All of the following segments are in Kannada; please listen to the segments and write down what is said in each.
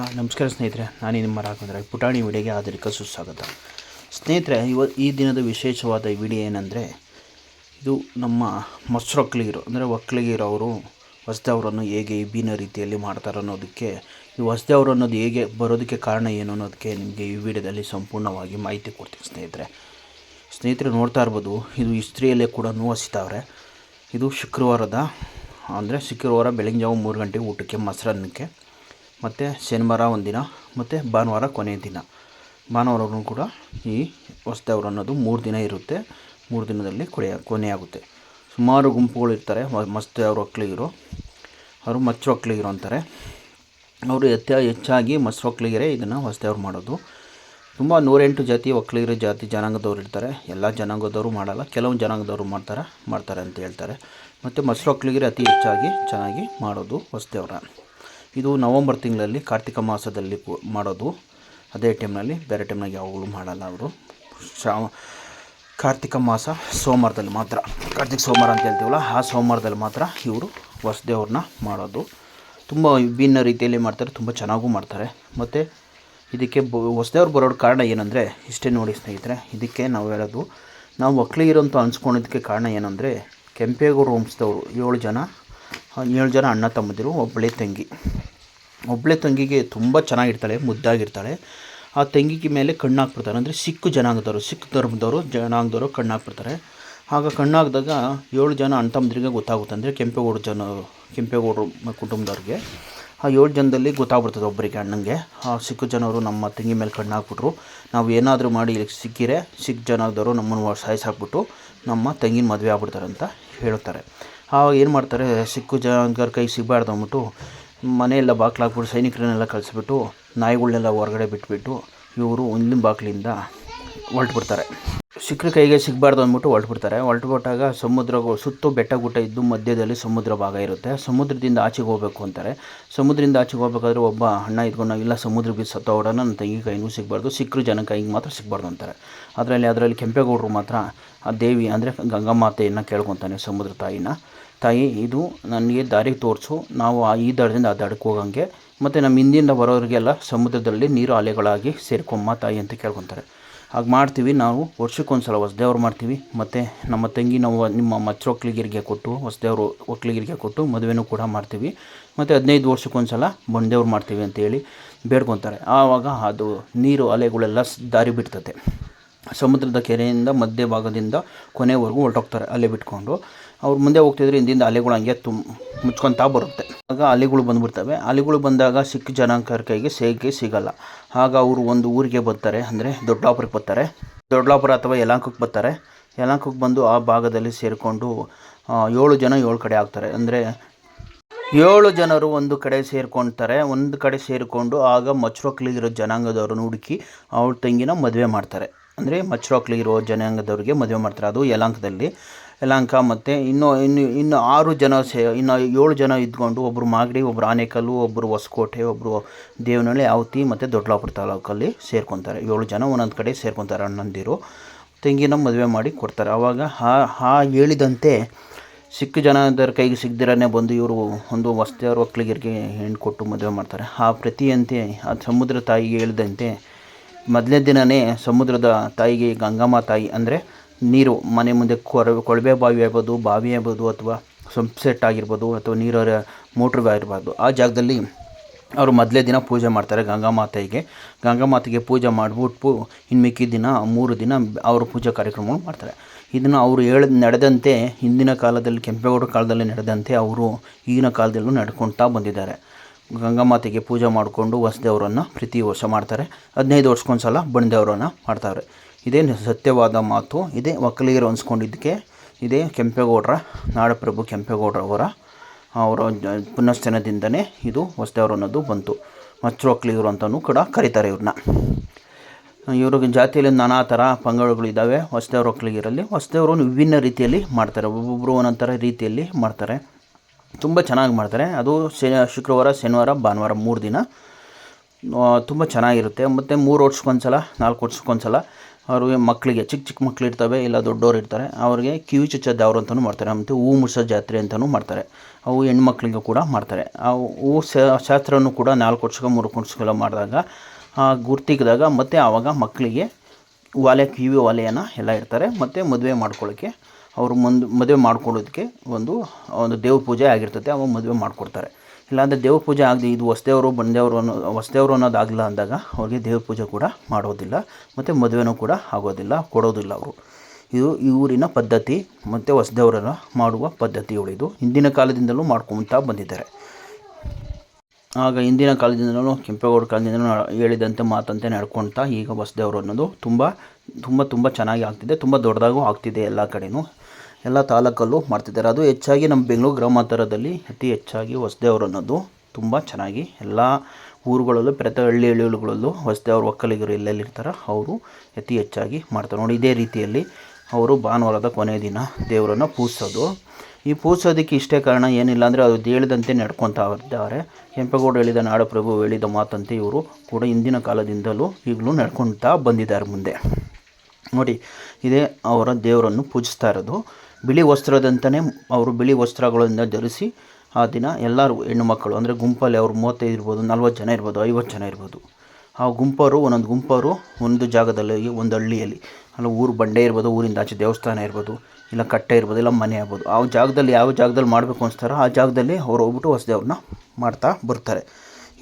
ನಮಸ್ಕಾರ ಸ್ನೇಹಿತರೆ, ನಾನು ನಿಮ್ಮ ರಾಘವೇಂದ್ರ ಪುಟಾಣಿ ವಿಡಿಯೋಗೆ ಆಧರಿಕ ಸುಸ್ವಾಗತ. ಸ್ನೇಹಿತರೆ, ಇವ, ಈ ದಿನದ ವಿಶೇಷವಾದ ವಿಡಿಯೋ ಏನಂದರೆ, ಇದು ನಮ್ಮ ಮೊಸರು ಒಕ್ಕಲಿಗರು ಅಂದರೆ ಒಕ್ಕಲಿಗಿರೋರು ಹೊಸದವರನ್ನು ಹೇಗೆ ವಿಭಿನ್ನ ರೀತಿಯಲ್ಲಿ ಮಾಡ್ತಾರೆ ಅನ್ನೋದಕ್ಕೆ, ಈ ಹೊಸದೇವ್ರು ಅನ್ನೋದು ಹೇಗೆ ಬರೋದಕ್ಕೆ ಕಾರಣ ಏನು ಅನ್ನೋದಕ್ಕೆ ನಿಮಗೆ ಈ ವಿಡಿಯೋದಲ್ಲಿ ಸಂಪೂರ್ಣವಾಗಿ ಮಾಹಿತಿ ಕೊಡ್ತೀನಿ ಸ್ನೇಹಿತರೆ. ಸ್ನೇಹಿತರೆ, ನೋಡ್ತಾ ಇರ್ಬೋದು, ಇದು ಇಸ್ತ್ರಿಯಲ್ಲೇ ಕೂಡ ಹಸಿತಾವ್ರೆ ಇದು ಶುಕ್ರವಾರದ, ಅಂದರೆ ಶುಕ್ರವಾರ ಬೆಳಗ್ಗೆ ಜಾವ ಮೂರು ಗಂಟೆಗೆ ಊಟಕ್ಕೆ, ಮೊಸರನ್ನಕ್ಕೆ. ಮತ್ತು ಶನಿವಾರ ಒಂದಿನ, ಮತ್ತು ಭಾನುವಾರ ಕೊನೆಯ ದಿನ. ಭಾನುವಾರವೂ ಕೂಡ ಈ ಹೊಸದೇವ್ರು ಅನ್ನೋದು ಮೂರು ದಿನ ಇರುತ್ತೆ. ಮೂರು ದಿನದಲ್ಲಿ ಕೊನೆಯ ಕೊನೆಯಾಗುತ್ತೆ. ಸುಮಾರು ಗುಂಪುಗಳು ಇರ್ತಾರೆ. ಮಸ್ತ್ ಒಕ್ಕಲಿಗರು ಅವರು ಮಚ್ಚು ಒಕ್ಕಲಿಗರು ಅಂತಾರೆ. ಅವರು ಎತ್ತ, ಹೆಚ್ಚಾಗಿ ಮೊಸರು ಒಕ್ಕಲಿಗರೇ ಇದನ್ನು ಹೊಸದೇವ್ರು ಮಾಡೋದು. ತುಂಬ ನೂರೆಂಟು ಜಾತಿ ಒಕ್ಕಲಿಗರ ಜಾತಿ ಜನಾಂಗದವ್ರು ಇರ್ತಾರೆ. ಎಲ್ಲ ಜನಾಂಗದವರು ಮಾಡಲ್ಲ. ಕೆಲವು ಜನಾಂಗದವರು ಮಾಡ್ತಾರೆ ಮಾಡ್ತಾರೆ ಅಂತ ಹೇಳ್ತಾರೆ. ಮತ್ತು ಮೊಸರು ಒಕ್ಕಲಿಗರೇ ಅತಿ ಹೆಚ್ಚಾಗಿ ಚೆನ್ನಾಗಿ ಮಾಡೋದು ಹೊಸದೇವ್ರ ಇದು ನವಂಬರ್ ತಿಂಗಳಲ್ಲಿ ಕಾರ್ತಿಕ ಮಾಸದಲ್ಲಿ ಮಾಡೋದು. ಅದೇ ಟೈಮ್ನಲ್ಲಿ ಬೇರೆ ಟೈಮ್ನಾಗ ಯಾವಾಗಲೂ ಮಾಡಲ್ಲ ಅವರು. ಶ್ರಾವ ಕಾರ್ತಿಕ ಮಾಸ ಸೋಮವಾರದಲ್ಲಿ ಮಾತ್ರ. ಕಾರ್ತಿಕ ಸೋಮವಾರ ಅಂತ ಹೇಳ್ತೀವಲ್ಲ, ಆ ಸೋಮವಾರದಲ್ಲಿ ಮಾತ್ರ ಇವರು ಹೊಸದೇವ್ರನ್ನ ಮಾಡೋದು. ತುಂಬ ವಿಭಿನ್ನ ರೀತಿಯಲ್ಲಿ ಮಾಡ್ತಾರೆ, ತುಂಬ ಚೆನ್ನಾಗೂ ಮಾಡ್ತಾರೆ. ಮತ್ತು ಇದಕ್ಕೆ ಬ ಹೊಸದೇವ್ರು ಬರೋ ಕಾರಣ ಏನಂದರೆ, ಇಷ್ಟೇ ನೋಡಿ ಸ್ನೇಹಿತರೆ, ಇದಕ್ಕೆ ನಾವು ಹೇಳೋದು, ನಾವು ಒಕ್ಕಲಿಗಿರೋಂಥ ಅನ್ಸ್ಕೊಂಡಿದ್ದಕ್ಕೆ ಕಾರಣ ಏನಂದರೆ, ಕೆಂಪೇಗೌಡ ವಂಶದವರು ಏಳು ಜನ ಏಳು ಜನ ಅಣ್ಣ ತಮ್ಮದಿರು ಒಬ್ಬಳೇ ತಂಗಿ. ಒಬ್ಬಳೇ ತಂಗಿಗೆ ತುಂಬ ಚೆನ್ನಾಗಿರ್ತಾಳೆ, ಮುದ್ದಾಗಿರ್ತಾಳೆ. ಆ ತಂಗಿಗೆ ಮೇಲೆ ಕಣ್ಣು ಹಾಕ್ಬಿಡ್ತಾರೆ ಅಂದರೆ ಸಿಕ್ಕು ಜನಾಂಗದವರು ಸಿಖ್ ಧರ್ಮದವರು ಜನಾಂಗದವರು ಕಣ್ಣು ಹಾಕ್ಬಿಡ್ತಾರೆ ಆಗ ಕಣ್ಣು ಹಾಕಿದಾಗ ಏಳು ಜನ ಅಣ್ಣ ತಮ್ಮದಿರಿಗೆ ಗೊತ್ತಾಗುತ್ತೆ. ಅಂದರೆ ಕೆಂಪೇಗೌಡ ಜನ ಕೆಂಪೇಗೌಡರು ಕುಟುಂಬದವ್ರಿಗೆ. ಆ ಏಳು ಜನದಲ್ಲಿ ಗೊತ್ತಾಗ್ಬಿಡ್ತದೆ ಒಬ್ಬರಿಗೆ, ಅಣ್ಣಂಗೆ. ಆ ಸಿಕ್ಕು ಜನರು ನಮ್ಮ ತಂಗಿ ಮೇಲೆ ಕಣ್ಣು ಹಾಕ್ಬಿಟ್ರು ನಾವು ಏನಾದರೂ ಮಾಡಿ ಇಲ್ಲಿ ಸಿಕ್ಕಿರೆ ಸಿಖ್ ಜನಾಂಗದವರು ನಮ್ಮನ್ನು ಸಾಯಿಸಾಕ್ಬಿಟ್ಟು ನಮ್ಮ ತಂಗಿನ ಮದುವೆ ಆಗ್ಬಿಡ್ತಾರೆ ಅಂತ ಹೇಳುತ್ತಾರೆ ಆವಾಗ ಏನು ಮಾಡ್ತಾರೆ, ಸಿಕ್ಕು ಜನಗಾರ ಕೈ ಸಿಗಬಾರ್ದು ಅಂದ್ಬಿಟ್ಟು ಮನೆಯೆಲ್ಲ ಬಾಗ್ಲು ಹಾಕ್ಬಿಟ್ಟು ಸೈನಿಕರನ್ನೆಲ್ಲ ಕಳಿಸ್ಬಿಟ್ಟು ನಾಯಿಗಳನ್ನೆಲ್ಲ ಹೊರಗಡೆ ಬಿಟ್ಬಿಟ್ಟು ಇವರು ಒಂದಿನ ಬಾಗಿಲಿಂದ ಹೊರಟ್ಬಿಡ್ತಾರೆ. ಸಿಕ್ಕರ ಕೈಗೆ ಸಿಗಬಾರ್ದು ಅಂದ್ಬಿಟ್ಟು ಹೊರಟ್ಬಿಡ್ತಾರೆ. ಹೊರಟ್ಬಿಟ್ಟಾಗ ಸಮುದ್ರ ಸುತ್ತು ಬೆಟ್ಟ ಗುಡ್ಡ ಇದ್ದು ಮಧ್ಯದಲ್ಲಿ ಸಮುದ್ರ ಭಾಗ ಇರುತ್ತೆ. ಸಮುದ್ರದಿಂದ ಆಚೆಗೆ ಹೋಗಬೇಕು ಅಂತಾರೆ. ಸಮುದ್ರದಿಂದ ಆಚೆಗೆ ಹೋಗ್ಬೇಕಾದ್ರೆ ಒಬ್ಬ ಅಣ್ಣ ಇದ್ಕೊಂಡು, ಇಲ್ಲ ಸಮುದ್ರ ಬೀಚ್ ಸತ್ತೋಡ ನನ್ನ ತಂಗಿ ಕೈಗೂ ಸಿಗಬಾರ್ದು, ಸಿಕ್ಕರು ಜನ ಕೈಗೆ ಮಾತ್ರ ಸಿಗಬಾರ್ದು ಅಂತಾರೆ. ಅದರಲ್ಲಿ ಅದರಲ್ಲಿ ಕೆಂಪೇಗೌಡರು ಮಾತ್ರ ಆ ದೇವಿ ಅಂದರೆ ಗಂಗಾಮಾತೆಯನ್ನು ಕೇಳ್ಕೊತಾನೆ, ಸಮುದ್ರ ತಾಯಿನ. ತಾಯಿ, ಇದು ನನಗೆ ದಾರಿ ತೋರಿಸು, ನಾವು ಈ ದಡದಿಂದ ಆ ದಡಕ್ಕೆ ಹೋಗಂಗೆ. ಮತ್ತು ನಮ್ಮ ಹಿಂದಿಂದ ಬರೋರಿಗೆಲ್ಲ ಸಮುದ್ರದಲ್ಲಿ ನೀರು ಅಲೆಗಳಾಗಿ ಸೇರ್ಕೊಂಬ ತಾಯಿ ಅಂತ ಕೇಳ್ಕೊತಾರೆ. ಹಾಗೆ ಮಾಡ್ತೀವಿ ನಾವು, ವರ್ಷಕ್ಕೊಂದ್ಸಲ ಹೊಸ್ದೇವ್ರು ಮಾಡ್ತೀವಿ. ಮತ್ತು ನಮ್ಮ ತಂಗಿ ನಾವು ನಿಮ್ಮ ಮಚ್ಚ ಒಕ್ಕಲಿಗಿರಿಗೆ ಕೊಟ್ಟು ಹೊಸದೇವ್ರು ಒಕ್ಕಲಿಗಿರಿಗೆ ಕೊಟ್ಟು ಮದುವೆನೂ ಕೂಡ ಮಾಡ್ತೀವಿ. ಮತ್ತು ಹದಿನೈದು ವರ್ಷಕ್ಕೊಂದ್ಸಲ ಬಂದೇವ್ರು ಮಾಡ್ತೀವಿ ಅಂತೇಳಿ ಬೇಡ್ಕೊತಾರೆ. ಆವಾಗ ಅದು ನೀರು ಅಲೆಗಳೆಲ್ಲ ದಾರಿ ಬಿಡ್ತದೆ. ಸಮುದ್ರದ ಕೆರೆಯಿಂದ ಮಧ್ಯ ಭಾಗದಿಂದ ಕೊನೆವರೆಗೂ ಹೊರಟೋಗ್ತಾರೆ ಅಲೆ ಬಿಟ್ಕೊಂಡು. ಅವ್ರು ಮುಂದೆ ಹೋಗ್ತಿದ್ರೆ ಹಿಂದಿಂದ ಅಲೆಗಳು ಹಂಗೆ ತುಮ್, ಮುಚ್ಕೊತಾ ಬರುತ್ತೆ. ಆಗ ಅಲೆಗಳು ಬಂದ್ಬಿಡ್ತವೆ. ಅಲೆಗಳು ಬಂದಾಗ ಸಿಕ್ಕ ಜನಾಂಕರ ಕೈಗೆ ಸೇಗೆ ಸಿಗಲ್ಲ. ಆಗ ಅವರು ಒಂದು ಊರಿಗೆ ಬರ್ತಾರೆ, ಅಂದರೆ ದೊಡ್ಡಾಪುರಕ್ಕೆ ಬರ್ತಾರೆ. ದೊಡ್ಡಾಪುರ ಅಥವಾ ಯಲಾಂಕಕ್ಕೆ ಬರ್ತಾರೆ. ಯಲಾಂಕಕ್ಕೆ ಬಂದು ಆ ಭಾಗದಲ್ಲಿ ಸೇರಿಕೊಂಡು ಏಳು ಜನ ಏಳು ಕಡೆ ಆಗ್ತಾರೆ. ಅಂದರೆ ಏಳು ಜನರು ಒಂದು ಕಡೆ ಸೇರ್ಕೊಳ್ತಾರೆ ಒಂದು ಕಡೆ ಸೇರಿಕೊಂಡು ಆಗ ಮಚ್ರೊಕ್ಲಿಗಿರೋ ಜನಾಂಗದವ್ರನ್ನ ಹುಡುಕಿ ಅವಳ ತಂಗಿನ ಮದುವೆ ಮಾಡ್ತಾರೆ. ಅಂದರೆ ಮಚ್ರೊಕ್ಲಿಗಿರೋ ಜನಾಂಗದವ್ರಿಗೆ ಮದುವೆ ಮಾಡ್ತಾರೆ. ಅದು ಯಲಾಂಕದಲ್ಲಿ ಯಲಾಂಕ ಮತ್ತು ಇನ್ನು ಇನ್ನು ಇನ್ನು ಆರು ಜನ ಸೇ ಇನ್ನು ಏಳು ಜನ ಇದ್ಕೊಂಡು ಒಬ್ಬರು ಮಾಗಡಿ ಒಬ್ಬರು ಆನೇಕಲ್ಲು ಒಬ್ಬರು ಹೊಸಕೋಟೆ ಒಬ್ಬರು ದೇವನಹಳ್ಳಿ, ಆವತಿ ಮತ್ತು ದೊಡ್ಡಲಾಪುರ ತಾಲೂಕಲ್ಲಿ ಸೇರ್ಕೊತಾರೆ. ಏಳು ಜನ ಒಂದೊಂದು ಕಡೆ ಸೇರ್ಕೊತಾರೆ ಅಣ್ಣಂದಿರು. ತೆಂಗಿನ ಮದುವೆ ಮಾಡಿ ಕೊಡ್ತಾರೆ. ಆವಾಗ ಆ ಹೇಳಿದಂತೆ ಸಿಕ್ಕ ಜನದರ ಕೈಗೆ ಸಿಗದಿರನೇ ಬಂದು ಇವರು ಒಂದು ವಸ್ತಿಯವ್ರ ಒಕ್ಕಲಿಗರಿಗೆ ಹೆಣ್ಣು ಕೊಟ್ಟು ಮದುವೆ ಮಾಡ್ತಾರೆ. ಆ ಪ್ರತಿಯಂತೆ ಆ ಸಮುದ್ರ ತಾಯಿಗೆ ಹೇಳಿದಂತೆ ಮೊದಲನೇ ದಿನವೇ ಸಮುದ್ರದ ತಾಯಿಗೆ ಗಂಗಮ್ಮ ತಾಯಿ ಅಂದರೆ ನೀರು, ಮನೆ ಮುಂದೆ ಕೊರ ಕೊಳವೆ ಬಾವಿ ಆಗ್ಬೋದು ಬಾವಿ ಆಗ್ಬೋದು ಅಥವಾ ಸಂಪ್ಸೆಟ್ ಆಗಿರ್ಬೋದು ಅಥವಾ ನೀರ ಮೋಟ್ರ್ ಆಗಿರ್ಬಾರ್ದು ಆ ಜಾಗದಲ್ಲಿ ಅವರು ಮೊದಲೇ ದಿನ ಪೂಜೆ ಮಾಡ್ತಾರೆ ಗಂಗಾ ಮಾತೆಗೆ ಗಂಗಾ ಮಾತೆಗೆ ಪೂಜೆ ಮಾಡಿಬಿಟ್ಟು ಇನ್ನು ಮಿಕ್ಕಿದ ದಿನ, ಮೂರು ದಿನ ಅವರು ಪೂಜಾ ಕಾರ್ಯಕ್ರಮವನ್ನು ಮಾಡ್ತಾರೆ. ಇದನ್ನು ಅವರು ಹೇಳ, ನಡೆದಂತೆ ಹಿಂದಿನ ಕಾಲದಲ್ಲಿ ಕೆಂಪೇಗೌಡ ಕಾಲದಲ್ಲಿ ನಡೆದಂತೆ ಅವರು ಈಗಿನ ಕಾಲದಲ್ಲೂ ನಡ್ಕೊತಾ ಬಂದಿದ್ದಾರೆ. ಗಂಗಾಮಾತೆಗೆ ಪೂಜೆ ಮಾಡಿಕೊಂಡು ಹೊಸದೇವರನ್ನು ಪ್ರತಿ ವರ್ಷ ಮಾಡ್ತಾರೆ. ಹದಿನೈದು ವರ್ಷಕ್ಕೊಂದು ಸಲ ಬಣ್ಣದೇವರನ್ನು ಮಾಡ್ತಾರೆ. ಇದೇ ಸತ್ಯವಾದ ಮಾತು, ಇದೇ ಒಕ್ಕಲಿಗರು ಹೊಂದ್ಕೊಂಡಿದ್ದಕ್ಕೆ ಇದೇ ಕೆಂಪೇಗೌಡರ, ನಾಡಪ್ರಭು ಕೆಂಪೇಗೌಡರವರ, ಅವರ ಪುನಶ್ಚನದಿಂದನೇ ಇದು ಹೊಸದೇವ್ರು ಅನ್ನೋದು ಬಂತು. ಮಚ್ಚು ಒಕ್ಕಲಿಗರು ಅಂತಲೂ ಕೂಡ ಕರೀತಾರೆ ಇವ್ರನ್ನ. ಇವ್ರಿಗೆ ಜಾತಿಯಲ್ಲಿ ನಾನಾ ಥರ ಪಂಗಡಗಳಿದ್ದಾವೆ ಹೊಸದೇವ್ರ ಒಕ್ಕಲಿಗರಲ್ಲಿ ಹೊಸದೇವರು ವಿಭಿನ್ನ ರೀತಿಯಲ್ಲಿ ಮಾಡ್ತಾರೆ. ಒಬ್ಬೊಬ್ಬರು ಒಂದೊಂಥರ ರೀತಿಯಲ್ಲಿ ಮಾಡ್ತಾರೆ. ತುಂಬ ಚೆನ್ನಾಗಿ ಮಾಡ್ತಾರೆ. ಅದು ಶುಕ್ರವಾರ, ಶನಿವಾರ, ಭಾನುವಾರ ಮೂರು ದಿನ. ತುಂಬ ಚೆನ್ನಾಗಿರುತ್ತೆ. ಮತ್ತು ಮೂರು ವರ್ಷಕ್ಕೊಂದು ಸಲ ನಾಲ್ಕು ವರ್ಷಕ್ಕೊಂದ್ಸಲ ಅವ್ರಿಗೆ ಮಕ್ಕಳಿಗೆ ಚಿಕ್ಕ ಚಿಕ್ಕ ಮಕ್ಕಳು ಇರ್ತವೆ, ಇಲ್ಲ ದೊಡ್ಡವ್ರು ಇರ್ತಾರೆ, ಅವ್ರಿಗೆ ಕಿವಿ ಚುಚ್ಚೋ ದೇವ್ರು ಅಂತಲೂ ಮಾಡ್ತಾರೆ. ಮತ್ತು ಹೂ ಮುಡ್ಸೋ ಜಾತ್ರೆ ಅಂತಲೂ ಮಾಡ್ತಾರೆ. ಅವು ಹೆಣ್ಮಕ್ಳಿಗೂ ಕೂಡ ಮಾಡ್ತಾರೆ. ಆ ಹೂ ಶಾಸ್ತ್ರವನ್ನು ಕೂಡ ನಾಲ್ಕು ವರ್ಷಕ್ಕೆ, ಮೂರು ವರ್ಷಕ್ಕೆಲ್ಲ ಮಾಡಿದಾಗ ಗುರ್ತಿಕ್ಕಿದಾಗ ಮತ್ತು ಆವಾಗ ಮಕ್ಕಳಿಗೆ ಒಲೆ, ಕಿವಿ ಒಲೆಯನ್ನು ಎಲ್ಲ ಇರ್ತಾರೆ ಮತ್ತು ಮದುವೆ ಮಾಡ್ಕೊಳ್ಳೋಕ್ಕೆ ಅವರು ಮುಂದೆ, ಮದುವೆ ಮಾಡ್ಕೊಳ್ಳೋದಕ್ಕೆ ಒಂದು ಒಂದು ದೇವ್ರ ಪೂಜೆ ಆಗಿರ್ತದೆ ಅವಾಗ ಮದುವೆ ಮಾಡಿಕೊಡ್ತಾರೆ. ಇಲ್ಲಾಂದರೆ ದೇವ್ರ ಪೂಜೆ ಆಗದೆ ಇದು ಹೊಸದೇವರು ಬಂದೇವರು ಅನ್ನೋ ಹೊಸದೇವರು ಅನ್ನೋದು ಆಗಿಲ್ಲ ಅಂದಾಗ ಅವ್ರಿಗೆ ದೇವ್ರ ಪೂಜೆ ಕೂಡ ಮಾಡೋದಿಲ್ಲ, ಮತ್ತು ಮದುವೆನೂ ಕೂಡ ಆಗೋದಿಲ್ಲ, ಕೊಡೋದಿಲ್ಲ ಅವರು. ಇದು ಈ ಊರಿನ ಪದ್ಧತಿ, ಮತ್ತು ಹೊಸದೇವರನ್ನು ಮಾಡುವ ಪದ್ಧತಿ ಇದು. ಹಿಂದಿನ ಕಾಲದಿಂದಲೂ ಮಾಡ್ಕೊತಾ ಬಂದಿದ್ದಾರೆ. ಆಗ ಹಿಂದಿನ ಕಾಲದಿಂದಲೂ, ಕೆಂಪೇಗೌಡ ಕಾಲದಿಂದಲೂ ಹೇಳಿದಂತೆ ಮಾತಂತೆ ನಡ್ಕೊಳ್ತಾ ಈಗ ಹೊಸದೇವರು ಅನ್ನೋದು ತುಂಬ ತುಂಬ ತುಂಬ ಚೆನ್ನಾಗಿ ಆಗ್ತಿದೆ, ತುಂಬ ದೊಡ್ಡದಾಗೂ ಆಗ್ತಿದೆ ಎಲ್ಲ ಕಡೆಯೂ ಎಲ್ಲ ತಾಲೂಕಲ್ಲೂ ಮಾಡ್ತಿದ್ದಾರೆ. ಅದು ಹೆಚ್ಚಾಗಿ ನಮ್ಮ ಬೆಂಗಳೂರು ಗ್ರಾಮಾಂತರದಲ್ಲಿ ಅತಿ ಹೆಚ್ಚಾಗಿ ಹೊಸ್ದೇವ್ರು ಅನ್ನೋದು. ತುಂಬ ಚೆನ್ನಾಗಿ ಎಲ್ಲ ಊರುಗಳಲ್ಲೂ, ಪ್ರತಿ ಹಳ್ಳಿ ಹಳ್ಳಿಗಳಲ್ಲೂ ಹೊಸದೇವ್ರ ಒಕ್ಕಲಿಗರು ಎಲ್ಲೆಲ್ಲಿ ಇರ್ತಾರೆ ಅವರು ಅತಿ ಹೆಚ್ಚಾಗಿ ಮಾಡ್ತಾರೆ. ನೋಡಿ, ಇದೇ ರೀತಿಯಲ್ಲಿ ಅವರು ಭಾನುವಾರದ ಕೊನೆಯ ದಿನ ದೇವರನ್ನು ಪೂಜಿಸೋದು. ಈ ಪೂಜಿಸೋದಕ್ಕೆ ಇಷ್ಟೇ ಕಾರಣ ಏನಿಲ್ಲ ಅಂದರೆ ಅದು ಹೇಳಿದಂತೆ ನಡ್ಕೊತಾ ಇದ್ದಾರೆ. ಕೆಂಪೇಗೌಡ ಹೇಳಿದ ನಾಡಪ್ರಭು ಹೇಳಿದ ಮಾತಂತೆ ಇವರು ಕೂಡ ಹಿಂದಿನ ಕಾಲದಿಂದಲೂ ಈಗಲೂ ನಡ್ಕೊತಾ ಬಂದಿದ್ದಾರೆ ಮುಂದೆ. ನೋಡಿ, ಇದೇ ಅವರ ದೇವರನ್ನು ಪೂಜಿಸ್ತಾ ಇರೋದು. ಬಿಳಿ ವಸ್ತ್ರದಂತಲೇ ಅವರು ಬಿಳಿ ವಸ್ತ್ರಗಳಿಂದ ಧರಿಸಿ ಆ ದಿನ ಎಲ್ಲರೂ ಹೆಣ್ಣು ಮಕ್ಕಳು, ಅಂದರೆ ಗುಂಪಲ್ಲಿ ಅವರು ಮೂವತ್ತೈದು ಇರ್ಬೋದು, ನಲ್ವತ್ತು ಜನ ಇರ್ಬೋದು, ಐವತ್ತು ಜನ ಇರ್ಬೋದು. ಆ ಗುಂಪರು, ಒಂದೊಂದು ಗುಂಪರು ಒಂದು ಜಾಗದಲ್ಲಿ, ಒಂದು ಹಳ್ಳಿಯಲ್ಲಿ. ಅಲ್ಲ, ಊರು ಬಂಡೆ ಇರ್ಬೋದು, ಊರಿಂದ ಆಚೆ ದೇವಸ್ಥಾನ ಇರ್ಬೋದು, ಇಲ್ಲ ಕಟ್ಟೆ ಇರ್ಬೋದು, ಇಲ್ಲ ಮನೆ ಇರ್ಬೋದು. ಆ ಜಾಗದಲ್ಲಿ ಯಾವ ಜಾಗದಲ್ಲಿ ಮಾಡಬೇಕು ಅನಿಸ್ತಾರೋ ಆ ಜಾಗದಲ್ಲಿ ಅವ್ರು ಹೋಗ್ಬಿಟ್ಟು ಹೊಸದೇವ್ರನ್ನ ಮಾಡ್ತಾ ಬರ್ತಾರೆ.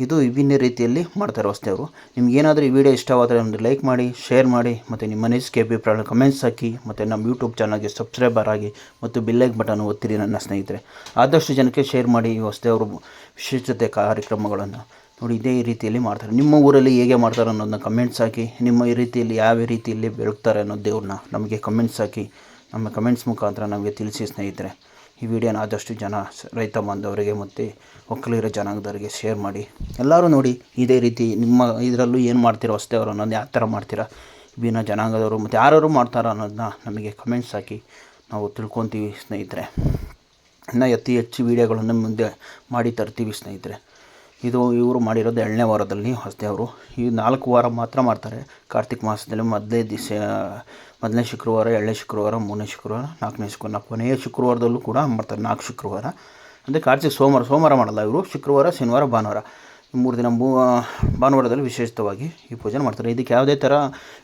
ಇದು ವಿಭಿನ್ನ ರೀತಿಯಲ್ಲಿ ಮಾಡ್ತಾರೆ ಹೊಸ್ದೇವರು ನಿಮ್ಗೇನಾದರೂ ಈ ವಿಡಿಯೋ ಇಷ್ಟವಾದರೆ ಒಂದು ಲೈಕ್ ಮಾಡಿ ಶೇರ್ ಮಾಡಿ, ಮತ್ತು ನಿಮ್ಮ ಅನಿಸಿಕೆ ಅಭಿಪ್ರಾಯ ಕಮೆಂಟ್ಸ್ ಹಾಕಿ, ಮತ್ತು ನಮ್ಮ ಯೂಟ್ಯೂಬ್ ಚಾನಲ್ಗೆ ಸಬ್ಸ್ಕ್ರೈಬರ್ ಆಗಿ, ಮತ್ತು ಬಿಲ್ಲೈಕ್ ಬಟನ್ ಒತ್ತಿರಿ ನನ್ನ ಸ್ನೇಹಿತರೆ. ಆದಷ್ಟು ಜನಕ್ಕೆ ಶೇರ್ ಮಾಡಿ ಈ ಹೊಸ್ದೇವರು ವಿಶೇಷತೆ ಕಾರ್ಯಕ್ರಮಗಳನ್ನು ನೋಡಿ ಇದೇ ರೀತಿಯಲ್ಲಿ ಮಾಡ್ತಾರೆ. ನಿಮ್ಮ ಊರಲ್ಲಿ ಹೇಗೆ ಮಾಡ್ತಾರೆ ಅನ್ನೋದನ್ನ ಕಮೆಂಟ್ಸ್ ಹಾಕಿ, ನಿಮ್ಮ ಈ ರೀತಿಯಲ್ಲಿ ಯಾವ ರೀತಿಯಲ್ಲಿ ಬೆಳಗ್ತಾರೆ ಅನ್ನೋ ದೇವ್ರನ್ನ ನಮಗೆ ಕಮೆಂಟ್ಸ್ ಹಾಕಿ, ನಮ್ಮ ಕಮೆಂಟ್ಸ್ ಮುಖಾಂತರ ನಮಗೆ ತಿಳಿಸಿ ಸ್ನೇಹಿತರೆ. ಈ ವಿಡಿಯೋನ ಆದಷ್ಟು ಜನ ರೈತ ಬಾಂಧವರಿಗೆ ಮತ್ತು ಒಕ್ಕಲಿಗರ ಜನಾಂಗದವರಿಗೆ ಶೇರ್ ಮಾಡಿ. ಎಲ್ಲರೂ ನೋಡಿ ಇದೇ ರೀತಿ ನಿಮ್ಮ ಇದರಲ್ಲೂ ಏನು ಮಾಡ್ತೀರೋ ಹೊಸ್ದೇವ್ರು ಅನ್ನೋದು ಯಾವ ಥರ ಮಾಡ್ತೀರಾ? ವಿಭಿನ್ನ ಜನಾಂಗದವರು ಮತ್ತು ಯಾರು ಮಾಡ್ತಾರೋ ಅನ್ನೋದನ್ನ ನಮಗೆ ಕಮೆಂಟ್ಸ್ ಹಾಕಿ ನಾವು ತಿಳ್ಕೊತೀವಿ ಸ್ನೇಹಿತರೆ. ಇನ್ನು ಅತಿ ಹೆಚ್ಚು ವೀಡಿಯೋಗಳನ್ನು ಮುಂದೆ ಮಾಡಿ ತರ್ತೀವಿ ಸ್ನೇಹಿತರೆ. ಇದು ಇವರು ಮಾಡಿರೋದು ಎರಡನೇ ವಾರದಲ್ಲಿ ಹೊಸದೇವರು ಈ ನಾಲ್ಕು ವಾರ ಮಾತ್ರ ಮಾಡ್ತಾರೆ. ಕಾರ್ತಿಕ್ ಮಾಸದಲ್ಲಿ ಮೊದಲೇ ದಿವಸ ಮೊದಲನೇ ಶುಕ್ರವಾರ, ಎರಡನೇ ಶುಕ್ರವಾರ, ಮೂರನೇ ಶುಕ್ರವಾರ, ನಾಲ್ಕನೇ ಶುಕ್ರವಾರ ಕೊನೆಯ ಶುಕ್ರವಾರದಲ್ಲೂ ಕೂಡ ಮಾಡ್ತಾರೆ ನಾಲ್ಕು ಶುಕ್ರವಾರ. ಅಂದರೆ ಕಾರ್ತಿಕ್ ಸೋಮವಾರ ಸೋಮವಾರ ಮಾಡಲ್ಲ ಇವರು. ಶುಕ್ರವಾರ, ಶನಿವಾರ, ಭಾನುವಾರ. ಮೂರು ದಿನ ಮೂ ಭಾನುವಾರದಲ್ಲಿ ವಿಶೇಷವಾಗಿ ಈ ಪೂಜೆ ಮಾಡ್ತಾರೆ. ಇದಕ್ಕೆ ಯಾವುದೇ ಥರ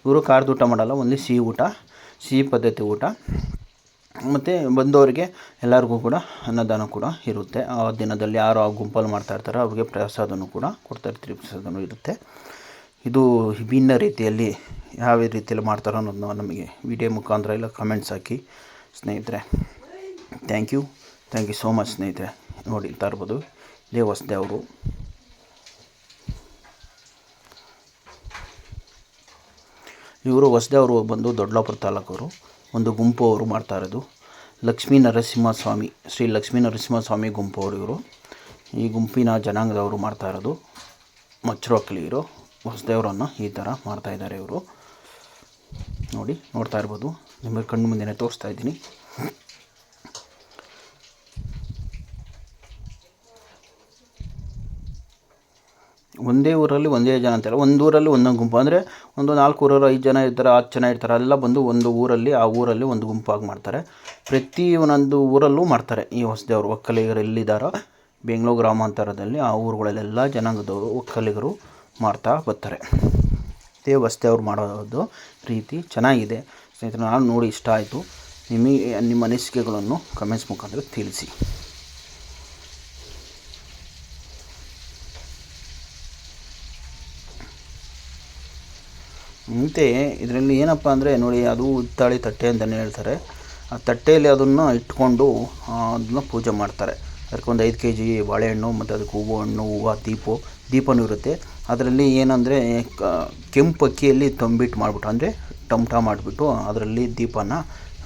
ಇವರು ಖಾರದ ಊಟ ಮಾಡಲ್ಲ. ಒಂದು ಸಿಹಿ ಊಟ, ಸಿಹಿ ಪದ್ಧತಿ ಊಟ. ಮತ್ತು ಬಂದವರಿಗೆ ಎಲ್ಲರಿಗೂ ಕೂಡ ಅನ್ನದಾನ ಕೂಡ ಇರುತ್ತೆ. ಆ ದಿನದಲ್ಲಿ ಯಾರು ಆ ಗುಂಪಲ್ಲಿ ಮಾಡ್ತಾಯಿರ್ತಾರೋ ಅವ್ರಿಗೆ ಪ್ರಸಾದನೂ ಕೂಡ ಕೊಡ್ತಾ ಇರ್ತೀರಿ, ಪ್ರಸಾದನೂ ಇರುತ್ತೆ. ಇದು ವಿಭಿನ್ನ ರೀತಿಯಲ್ಲಿ ಯಾವ ರೀತಿಯಲ್ಲಿ ಮಾಡ್ತಾರೋ ಅನ್ನೋದನ್ನ ನಮಗೆ ವಿಡಿಯೋ ಮುಖಾಂತರ ಇಲ್ಲ ಕಮೆಂಟ್ಸ್ ಹಾಕಿ, ಸ್ನೇಹಿತರೆ. Thank you thank you so much ಸ್ನೇಹಿತರೆ. ನೋಡಿ ಇರ್ಬೋದು. ದೇವಸ್ಥೆ ಹೊಸದೇ ಅವರು. ಇವರು ಹೊಸದೇವರು ಬಂದು ದೊಡ್ಡಲಾಪುರ ತಾಲೂಕವರು. ಒಂದು ಗುಂಪು ಅವರು ಮಾಡ್ತಾ ಇರೋದು. ಲಕ್ಷ್ಮೀ ನರಸಿಂಹಸ್ವಾಮಿ, ಶ್ರೀ ಲಕ್ಷ್ಮೀ ನರಸಿಂಹಸ್ವಾಮಿ ಗುಂಪು ಅವರು ಇವರು. ಈ ಗುಂಪಿನ ಜನಾಂಗದವರು ಮಾಡ್ತಾ ಇರೋದು. ಮಚ್ಚರು ಇರೋ ಹೊಸದೇವರನ್ನು ಈ ಥರ ಮಾಡ್ತಾಯಿದ್ದಾರೆ ಇವರು. ನೋಡಿ, ನೋಡ್ತಾ ಇರ್ಬೋದು. ನಿಮಗೆ ಕಣ್ಣು ಮುಂದೆನೇ ತೋರಿಸ್ತಾ ಇದ್ದೀನಿ. ಒಂದೇ ಊರಲ್ಲಿ ಒಂದೇ ಜನ ಅಂತಲ್ಲ ಒಂದು ಊರಲ್ಲಿ ಒಂದೊಂದು ಗುಂಪು. ಅಂದರೆ ಒಂದು ನಾಲ್ಕು ಊರಲ್ಲಿ ಐದು ಜನ ಇರ್ತಾರೆ ಹತ್ತು ಜನ ಇರ್ತಾರೆ. ಎಲ್ಲ ಬಂದು ಒಂದು ಊರಲ್ಲಿ, ಆ ಊರಲ್ಲಿ ಒಂದು ಗುಂಪಾಗಿ ಮಾಡ್ತಾರೆ. ಪ್ರತಿ ಒಂದೊಂದು ಊರಲ್ಲೂ ಮಾಡ್ತಾರೆ. ಈ ಹೊಸದೇವರು ಒಕ್ಕಲಿಗರು ಎಲ್ಲಿದ್ದಾರೋ, ಬೆಂಗಳೂರು ಗ್ರಾಮಾಂತರದಲ್ಲಿ ಆ ಊರುಗಳಲ್ಲೆಲ್ಲ ಜನಾಂಗದವರು, ಒಕ್ಕಲಿಗರು ಮಾಡ್ತಾ ಬರ್ತಾರೆ. ಇದೇ ಹೊಸ್ದೇವ್ರು ಮಾಡೋದು ರೀತಿ ಚೆನ್ನಾಗಿದೆ. ಸ್ನೇಹಿತರೆ, ನಾನು ನೋಡಿ ಇಷ್ಟ ಆಯಿತು. ನಿಮಗೆ, ನಿಮ್ಮ ಅನಿಸಿಕೆಗಳನ್ನು ಕಮೆಂಟ್ಸ್ ಮುಖಾಂತರ ತಿಳಿಸಿ. ಮತ್ತು ಇದರಲ್ಲಿ ಏನಪ್ಪ ಅಂದರೆ ನೋಡಿ, ಅದು ಹಿತ್ತಾಳೆ ತಟ್ಟೆ ಅಂತಲೇ ಹೇಳ್ತಾರೆ. ಆ ತಟ್ಟೆಯಲ್ಲಿ ಅದನ್ನು ಇಟ್ಕೊಂಡು ಅದನ್ನ ಪೂಜೆ ಮಾಡ್ತಾರೆ. ಅದಕ್ಕೊಂದು ಐದು ಕೆ ಜಿ ಬಾಳೆಹಣ್ಣು, ಮತ್ತು ಅದಕ್ಕೆ ಹೂವು ಹಣ್ಣು, ಹೂವು, ದೀಪ ದೀಪವೂ ಇರುತ್ತೆ. ಅದರಲ್ಲಿ ಏನಂದರೆ ಕೆಂಪು ಅಕ್ಕಿಯಲ್ಲಿ ತಂಬಿಟ್ಟು ಮಾಡಿಬಿಟ್ಟು, ಅಂದರೆ ಟಮಟ ಮಾಡಿಬಿಟ್ಟು ಅದರಲ್ಲಿ ದೀಪನ,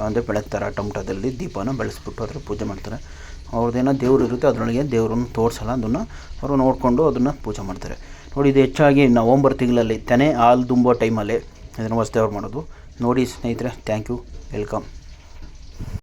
ಅಂದರೆ ಬೆಳಗ್ತಾರೆ ಆ ಟಮಟದಲ್ಲಿ ದೀಪನ ಬೆಳೆಸ್ಬಿಟ್ಟು ಅದ್ರ ಪೂಜೆ ಮಾಡ್ತಾರೆ. ಅವ್ರದ್ದೇನೋ ದೇವ್ರು ಇರುತ್ತೆ, ಅದರೊಳಗೆ ದೇವ್ರನ್ನ ತೋರಿಸಲ್ಲ, ಅದನ್ನು ಅವರು ನೋಡಿಕೊಂಡು ಅದನ್ನು ಪೂಜೆ ಮಾಡ್ತಾರೆ. ನೋಡಿ, ಇದು ಹೆಚ್ಚಾಗಿ ನವಂಬರ್ ತಿಂಗಳಲ್ಲಿ ತೆನೆ ಹಾಲು ತುಂಬೋ ಟೈಮಲ್ಲಿ ಇದನ್ನು ಹೊಸ್ದೇವ್ರು ಮಾಡೋದು ನೋಡಿ ಸ್ನೇಹಿತರೆ, ಥ್ಯಾಂಕ್ ಯು. ವೆಲ್ಕಮ್.